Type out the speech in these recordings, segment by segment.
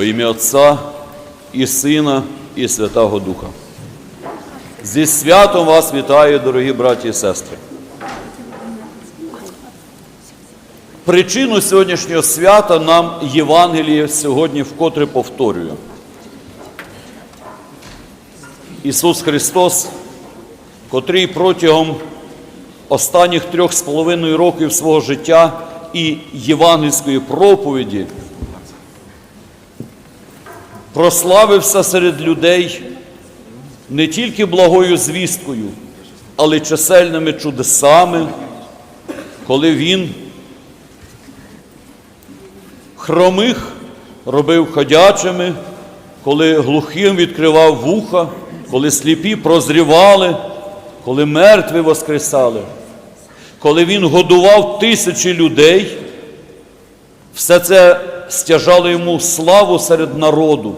Во ім'я Отця і Сина, і Святого Духа. Зі святом вас вітаю, дорогі браті і сестри. Причину сьогоднішнього свята нам Євангеліє сьогодні вкотре повторює. Ісус Христос, котрий протягом останніх трьох з половиною років свого життя і євангельської проповіді прославився серед людей не тільки благою звісткою, але й чисельними чудесами, коли Він хромих робив ходячими, коли глухим відкривав вуха, коли сліпі прозрівали, коли мертві воскресали, коли Він годував тисячі людей, все це стяжало йому славу серед народу.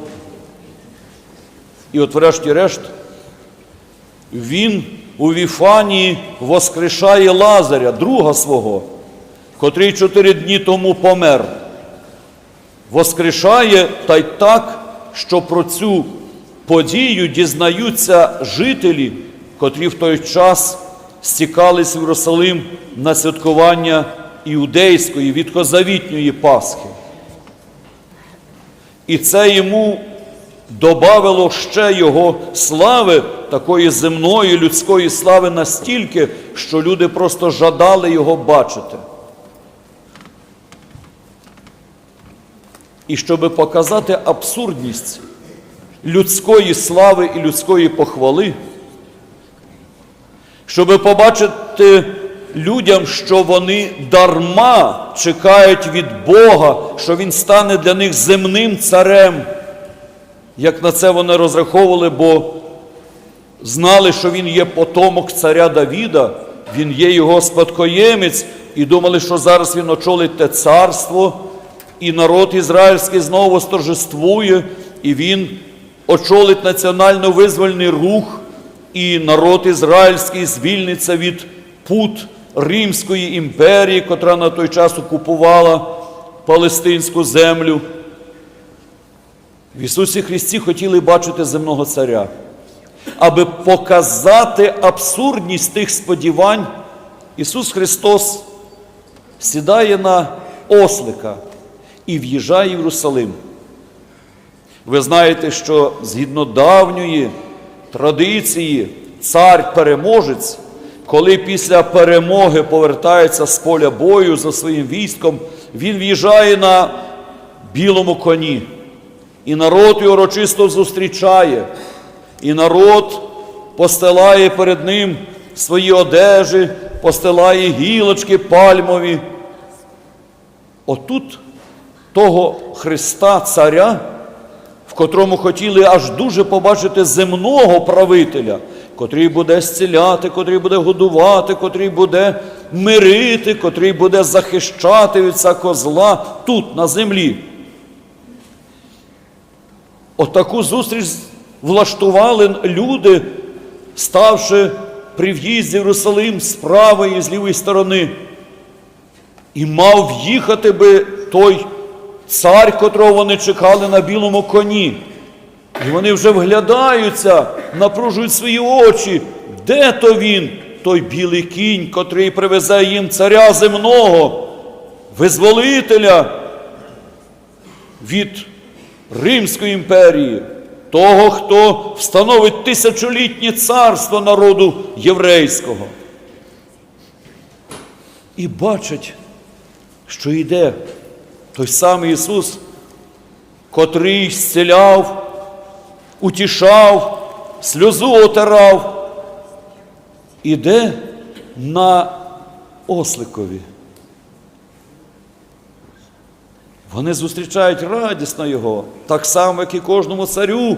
І от, врешті-решт, він у Віфанії воскрешає Лазаря, друга свого, котрий чотири дні тому помер. Воскрешає та й так, що про цю подію дізнаються жителі, котрі в той час стікались в Єрусалим на святкування іудейської, відкозавітньої Пасхи. І це йому добавило ще його слави, такої земної людської слави настільки, що люди просто жадали його бачити. І щоб показати абсурдність людської слави і людської похвали, щоб побачити людям, що вони дарма чекають від Бога, що Він стане для них земним царем, як на це вони розраховували, бо знали, що він є потомок царя Давіда, він є його спадкоємець, і думали, що зараз він очолить те царство, і народ ізраїльський знову сторжествує, і він очолить національно-визвольний рух, і народ ізраїльський звільниться від пут Римської імперії, котра на той час окупувала палестинську землю. В Ісусі Христі хотіли бачити земного царя, аби показати абсурдність тих сподівань, Ісус Христос сідає на ослика і в'їжджає в Єрусалим. Ви знаєте, що згідно давньої традиції, цар-переможець, коли після перемоги повертається з поля бою за своїм військом, він в'їжджає на білому коні. І народ його урочисто зустрічає, і народ постилає перед ним свої одежі, постилає гілочки пальмові. Отут того Христа Царя, в котрому хотіли аж дуже побачити земного правителя, котрий буде зціляти, котрий буде годувати, котрий буде мирити, котрий буде захищати від всякого зла тут, на землі. Отаку зустріч влаштували люди, ставши при в'їзді в Єрусалим з правої і з лівої сторони. І мав в'їхати би той цар, котрого вони чекали на білому коні. І вони вже вглядаються, напружують свої очі. Де то він, той білий кінь, котрий привезе їм царя земного, визволителя від Римської імперії, того, хто встановить тисячолітнє царство народу єврейського. І бачать, що йде той самий Ісус, котрий зціляв, утішав, сльозу отирав, іде на осликові. Вони зустрічають радісно його, так само, як і кожному царю.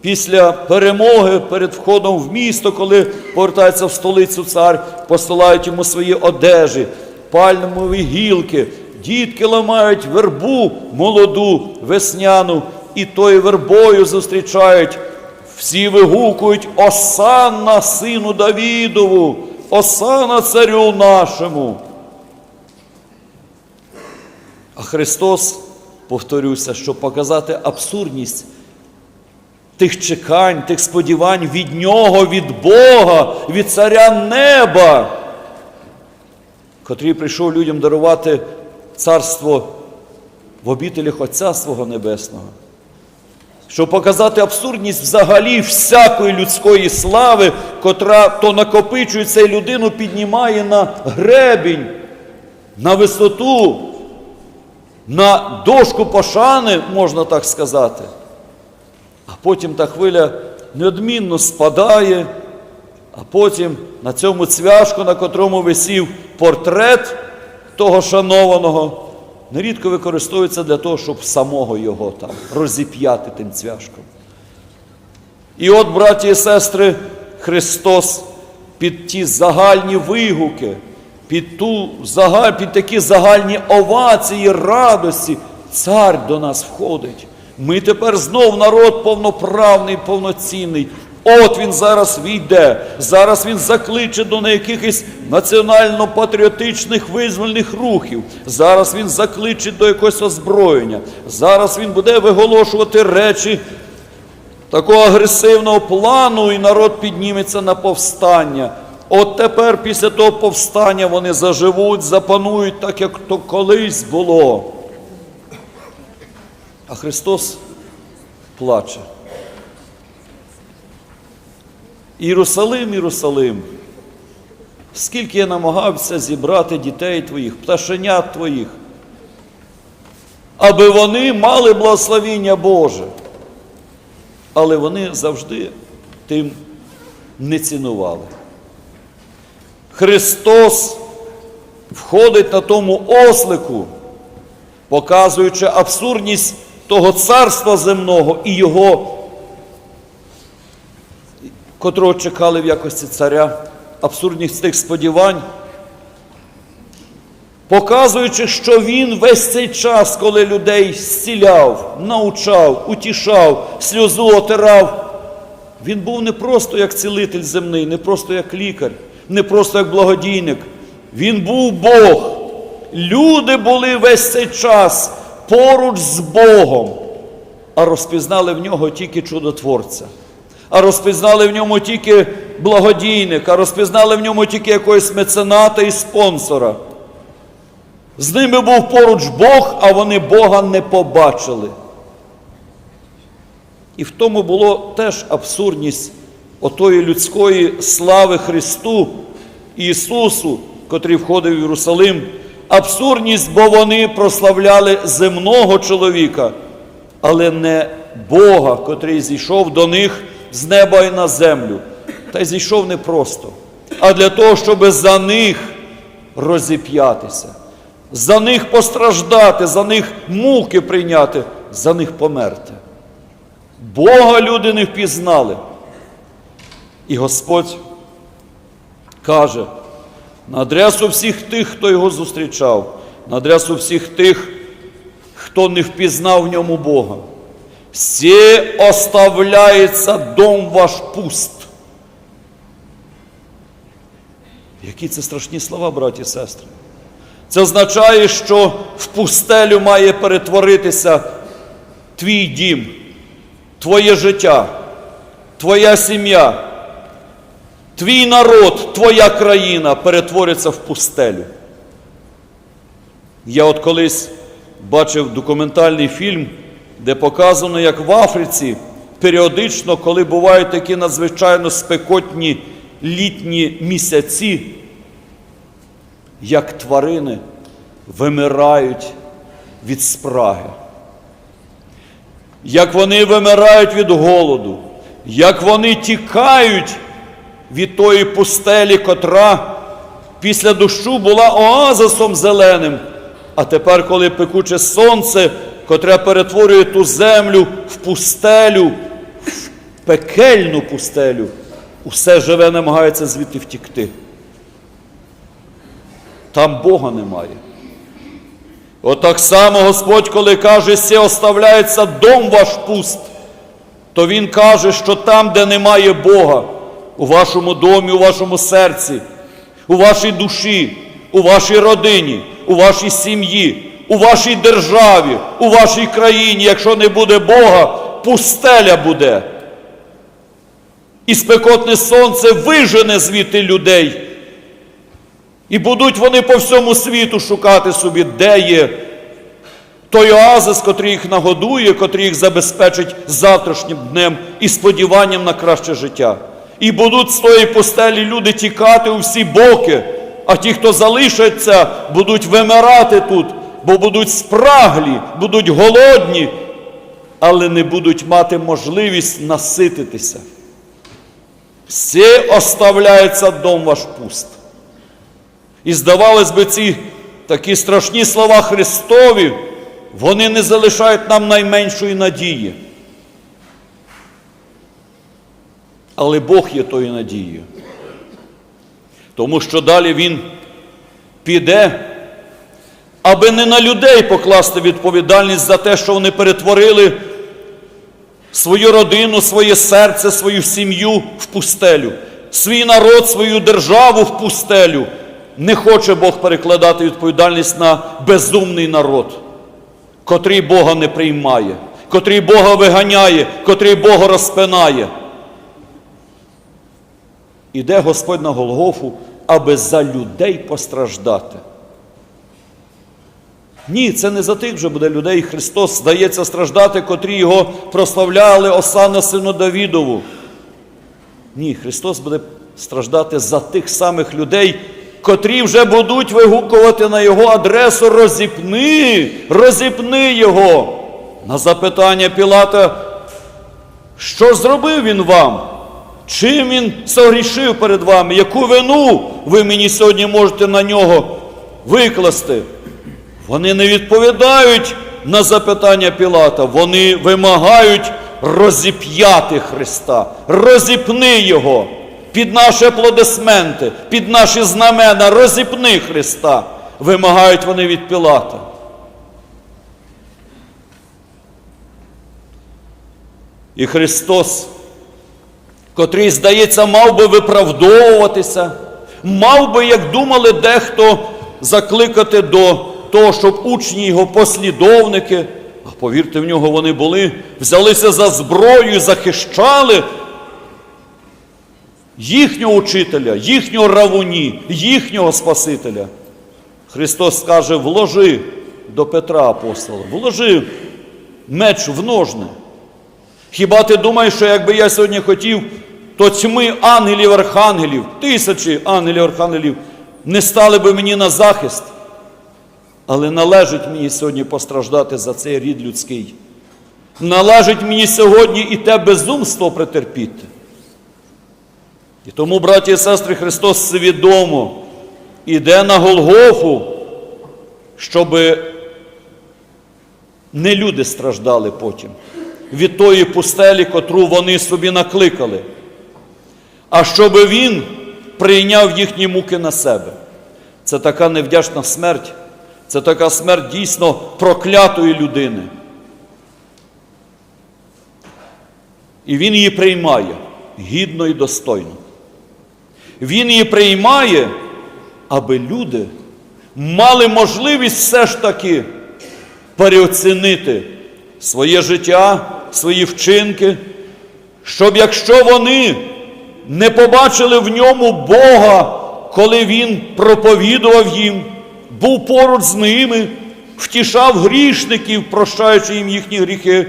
Після перемоги перед входом в місто, коли повертається в столицю цар, посилають йому свої одежі, пальмові гілки, дітки ламають вербу молоду, весняну, і тою вербою зустрічають. Всі вигукують Осанна сину Давідову, Осана царю нашому. А Христос повторюся, щоб показати абсурдність тих чекань, тих сподівань від Нього, від Бога, від Царя Неба, котрий прийшов людям дарувати царство в обітелях Отця свого Небесного. Щоб показати абсурдність взагалі всякої людської слави, котра то накопичується і людину піднімає на гребінь, на висоту, на дошку пошани, можна так сказати. А потім та хвиля неодмінно спадає, а потім на цьому цвяшку, на котрому висів портрет того шанованого, нерідко використовується для того, щоб самого його там розіп'яти тим цвяшком. І от, браті і сестри, Христос під ті загальні вигуки, під, ту, загаль, під такі загальні овації, радості, цар до нас входить. Ми тепер знов народ повноправний, повноцінний. От він зараз війде, зараз він закличе до якихось національно-патріотичних визвольних рухів. Зараз він закличе до якогось озброєння. Зараз він буде виголошувати речі такого агресивного плану, і народ підніметься на повстання. От тепер, після того повстання, вони заживуть, запанують, так як то колись було. А Христос плаче. Єрусалим, Єрусалим, скільки я намагався зібрати дітей твоїх, пташенят твоїх, аби вони мали благословіння Боже. Але вони завжди тим не цінували. Христос входить на тому ослику, показуючи абсурдність того царства земного і його, котрого чекали в якості царя, абсурдність тих сподівань, показуючи, що він весь цей час, коли людей зціляв, научав, утішав, сльозу отирав, він був не просто як цілитель земний, не просто як лікар, не просто як благодійник. Він був Бог. Люди були весь цей час поруч з Богом, а розпізнали в нього тільки чудотворця, а розпізнали в ньому тільки благодійника, а розпізнали в ньому тільки якогось мецената і спонсора. З ними був поруч Бог, а вони Бога не побачили. І в тому було теж абсурдність отої людської слави Христу, Ісусу, котрий входив в Єрусалим. Абсурдність, бо вони прославляли земного чоловіка, але не Бога, котрий зійшов до них з неба і на землю. Та й зійшов не просто, а для того, щоб за них розіп'ятися, за них постраждати, за них муки прийняти, за них померти. Бога люди не впізнали. І Господь каже на адресу всіх тих, хто його зустрічав, на адресу всіх тих, хто не впізнав в ньому Бога. Все оставляється дом ваш пуст. Які це страшні слова, браті і сестри. Це означає, що в пустелю має перетворитися твій дім, твоє життя, твоя сім'я, твій народ, твоя країна перетвориться в пустелю. Я от колись бачив документальний фільм, де показано, як в Африці періодично, коли бувають такі надзвичайно спекотні літні місяці, як тварини вимирають від спраги, як вони вимирають від голоду, як вони тікають від тої пустелі, котра після дощу була оазисом зеленим, а тепер, коли пекуче сонце, котре перетворює ту землю в пустелю, в пекельну пустелю, усе живе намагається звідти втікти. Там Бога немає. Отак само Господь, коли каже, «Се оставляється дом ваш пуст, то Він каже, що там, де немає Бога, у вашому домі, у вашому серці, у вашій душі, у вашій родині, у вашій сім'ї, у вашій державі, у вашій країні, якщо не буде Бога, пустеля буде. І спекотне сонце вижене звідти людей. І будуть вони по всьому світу шукати собі, де є той оазис, котрий їх нагодує, котрий їх забезпечить завтрашнім днем і сподіванням на краще життя. І будуть з тої пустелі люди тікати у всі боки, а ті, хто залишаться, будуть вимирати тут, бо будуть спраглі, будуть голодні, але не будуть мати можливість насититися. Все оставляється дом ваш пуст. І здавалось би, ці такі страшні слова Христові, вони не залишають нам найменшої надії. Але Бог є тою надією. Тому що далі Він піде, аби не на людей покласти відповідальність за те, що вони перетворили свою родину, своє серце, свою сім'ю в пустелю, свій народ, свою державу в пустелю. Не хоче Бог перекладати відповідальність на безумний народ, котрий Бога не приймає, котрий Бога виганяє, котрий Бога розпинає. Іде Господь на Голгофу, аби за людей постраждати. Ні, це не за тих вже буде людей. Христос здається страждати, котрі його прославляли Осана сину Давідову. Ні, Христос буде страждати за тих самих людей, котрі вже будуть вигукувати на його адресу розіпни, розіпни його. На запитання Пілата, що зробив він вам? Чим він согрішив перед вами? Яку вину ви мені сьогодні можете на нього викласти? Вони не відповідають на запитання Пілата, вони вимагають розіп'яти Христа, розіпни Його під наші аплодисменти, під наші знамена, розіпни Христа. Вимагають вони від Пілата. І Христос, котрий, здається, мав би виправдовуватися, мав би, як думали дехто, закликати до того, щоб учні його послідовники, а повірте, в нього вони були, взялися за зброю і захищали їхнього учителя, їхнього равуні, їхнього Спасителя. Христос скаже, вложи до Петра апостола, вложи меч в ножне. Хіба ти думаєш, що якби я сьогодні хотів, то тьми ангелів, архангелів, тисячі ангелів, архангелів не стали би мені на захист? Але належить мені сьогодні постраждати за цей рід людський. Належить мені сьогодні і те безумство претерпіти. І тому, браті і сестри, Христос свідомо іде на Голгофу, щоб не люди страждали потім від тої пустелі, котру вони собі накликали, а щоб Він прийняв їхні муки на себе. Це така невдячна смерть. Це така смерть дійсно проклятої людини. І він її приймає гідно і достойно. Він її приймає, аби люди мали можливість все ж таки переоцінити своє життя, свої вчинки, щоб якщо вони не побачили в ньому Бога, коли Він проповідував їм, був поруч з ними, втішав грішників, прощаючи їм їхні гріхи,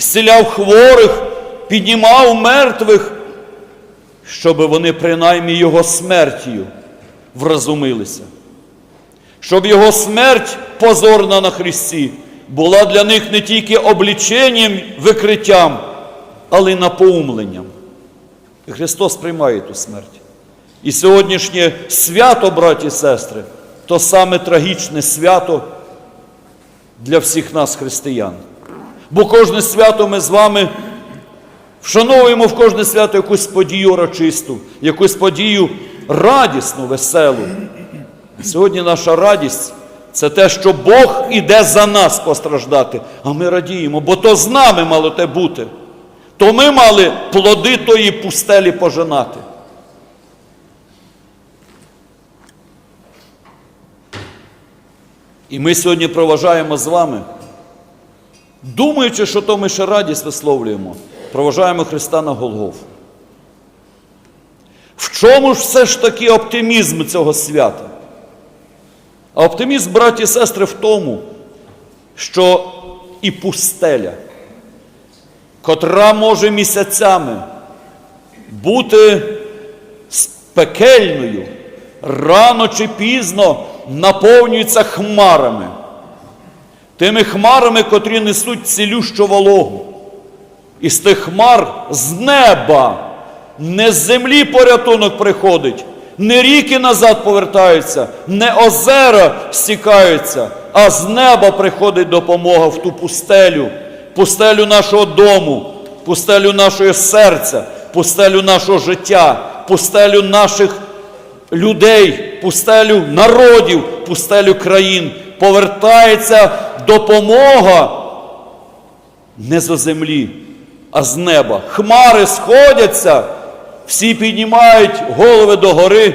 зціляв хворих, піднімав мертвих, щоб вони принаймні його смертю вразумилися. Щоб його смерть позорна на Христі була для них не тільки обліченням, викриттям, але й напоумленням. Христос приймає ту смерть. І сьогоднішнє свято, браті і сестри, то саме трагічне свято для всіх нас, християн. Бо кожне свято ми з вами вшановуємо в кожне свято якусь подію урочисту, якусь подію радісну, веселу. Сьогодні наша радість це те, що Бог іде за нас постраждати, а ми радіємо, бо то з нами мало те бути. То ми мали плоди тої пустелі пожинати. І ми сьогодні проважаємо з вами, думаючи, що то ми ще радість висловлюємо, проважаємо Христа на Голгофу. В чому ж все ж таки оптимізм цього свята? А оптимізм, браті і сестри, в тому, що і пустеля, котра може місяцями бути пекельною, рано чи пізно наповнюється хмарами, тими хмарами, котрі несуть цілющу вологу. І з тих хмар з неба, не з землі порятунок приходить, не ріки назад повертаються, не озера стікаються, а з неба приходить допомога в ту пустелю, пустелю нашого дому, пустелю нашого серця, пустелю нашого життя, пустелю наших людей, пустелю народів, пустелю країн. Повертається допомога не зо землі, а з неба. Хмари сходяться, всі піднімають голови догори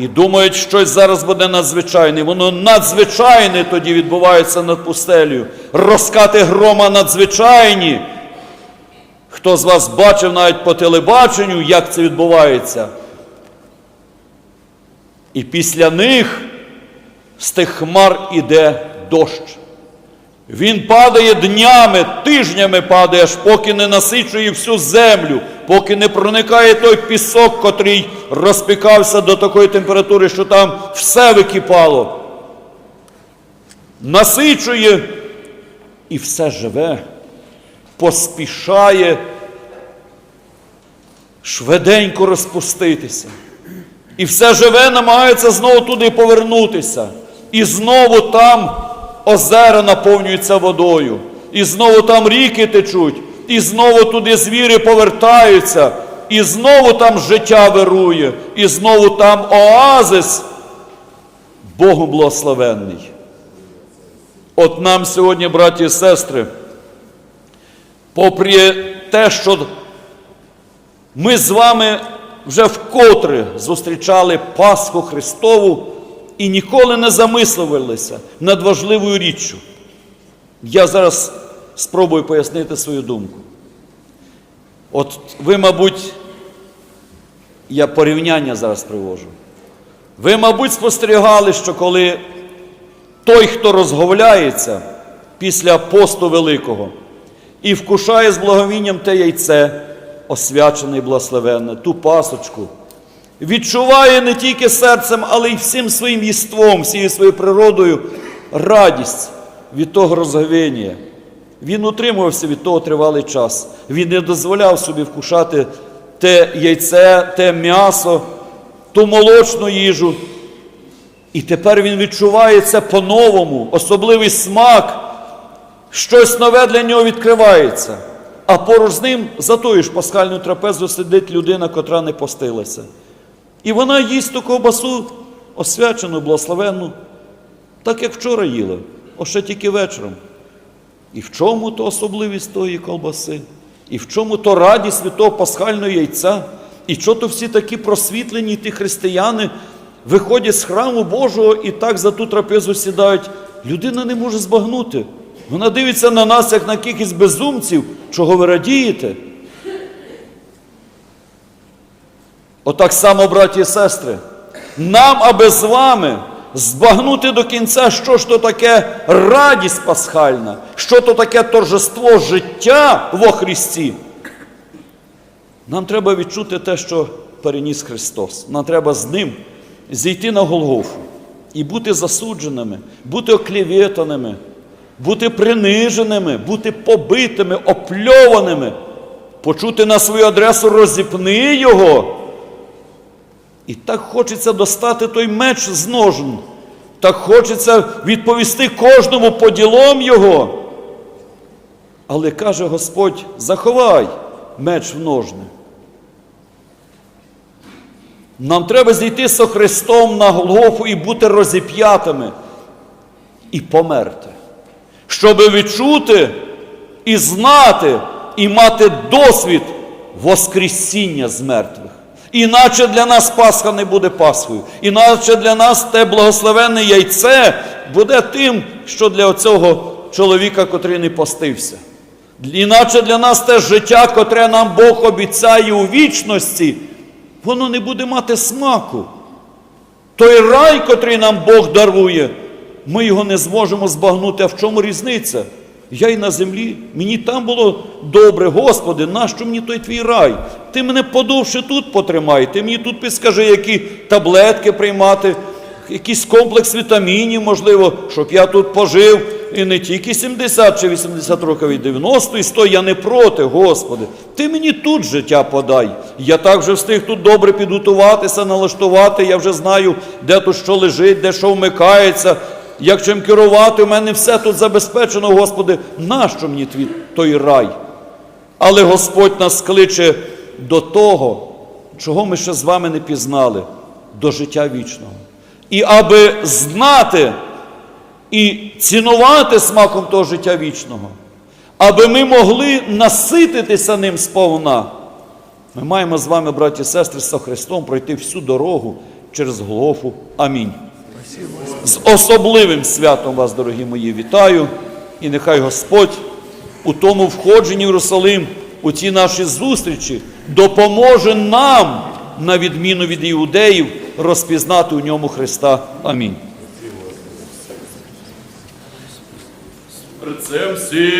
і думають, щось зараз буде надзвичайне. Воно надзвичайне тоді відбувається над пустелею. Розкати грома надзвичайні. Хто з вас бачив навіть по телебаченню, як це відбувається? І після них з тих хмар іде дощ. Він падає днями, тижнями падає, аж поки не насичує всю землю, поки не проникає той пісок, котрий розпікався до такої температури, що там все википало. Насичує і все живе, поспішає швиденько розпуститися. І все живе намагається знову туди повернутися. І знову там озера наповнюються водою. І знову там ріки течуть, і знову туди звірі повертаються, і знову там життя вирує, і знову там оазис Богом благословенний. От нам сьогодні, браті і сестри, попри те, що ми з вами вже вкотре зустрічали Пасху Христову і ніколи не замислювалися над важливою річчю. Я зараз спробую пояснити свою думку. От ви, мабуть, я порівняння зараз привожу. Ви, мабуть, спостерігали, що коли той, хто розговляється після посту Великого і вкушає з благовінням те яйце, освячене і благословенне, ту пасочку, відчуває не тільки серцем, але й всім своїм єством, всією своєю природою радість від того розговіння. Він утримувався від того тривалий час. Він не дозволяв собі вкушати те яйце, те м'ясо, ту молочну їжу. І тепер він відчуває це по-новому, особливий смак, щось нове для нього відкривається. А поруч з ним за тою ж пасхальну трапезу сидить людина, котра не постилася. І вона їсть ту ковбасу освячену, благословенну, так як вчора їла, о ще тільки вечором. І в чому то особливість тої ковбаси? І в чому то радість від того пасхального яйця? І що то всі такі просвітлені ті християни виходять з храму Божого і так за ту трапезу сідають? Людина не може збагнути. Вона дивиться на нас, як на якихось безумців, чого ви радієте. Отак само, браті і сестри, нам, аби з вами збагнути до кінця, що ж то таке радість пасхальна, що то таке торжество життя во Христі. Нам треба відчути те, що переніс Христос. Нам треба з Ним зійти на Голгофу і бути засудженими, бути оклеветаними, бути приниженими, бути побитими, опльованими, почути на свою адресу розіпни його. І так хочеться достати той меч з ножен, так хочеться відповісти кожному поділом його. Але каже Господь: заховай меч в ножни. Нам треба зійти со Христом на Голгофу і бути розіп'ятими і померти, щоб відчути і знати, і мати досвід Воскресіння з мертвих. Іначе для нас Пасха не буде Пасхою. Іначе для нас те благословенне яйце буде тим, що для цього чоловіка, котрий не постився. Іначе для нас те життя, котре нам Бог обіцяє у вічності, воно не буде мати смаку. Той рай, котрий нам Бог дарує, ми його не зможемо збагнути. А в чому різниця? Я й на землі, мені там було добре, Господи, нащо мені той твій рай? Ти мене подовше тут потримай, ти мені тут підскажи, які таблетки приймати, якийсь комплекс вітамінів, можливо, щоб я тут пожив. І не тільки 70 чи 80 років, і 90 і 100, я не проти, Господи. Ти мені тут життя подай. Я так вже встиг тут добре підготуватися, налаштувати. Я вже знаю, де тут що лежить, де що вмикається, як чим керувати. У мене все тут забезпечено, Господи. Нащо мені твій той рай? Але Господь нас кличе до того, чого ми ще з вами не пізнали, до життя вічного. І аби знати і цінувати смаком того життя вічного, аби ми могли насититися ним сповна, ми маємо з вами, браті і сестри, з Христом пройти всю дорогу через Голгофу. Амінь. З особливим святом вас, дорогі мої, вітаю, і нехай Господь у тому входженні в Єрусалим, у ці наші зустрічі, допоможе нам, на відміну від іудеїв, розпізнати у ньому Христа. Амінь.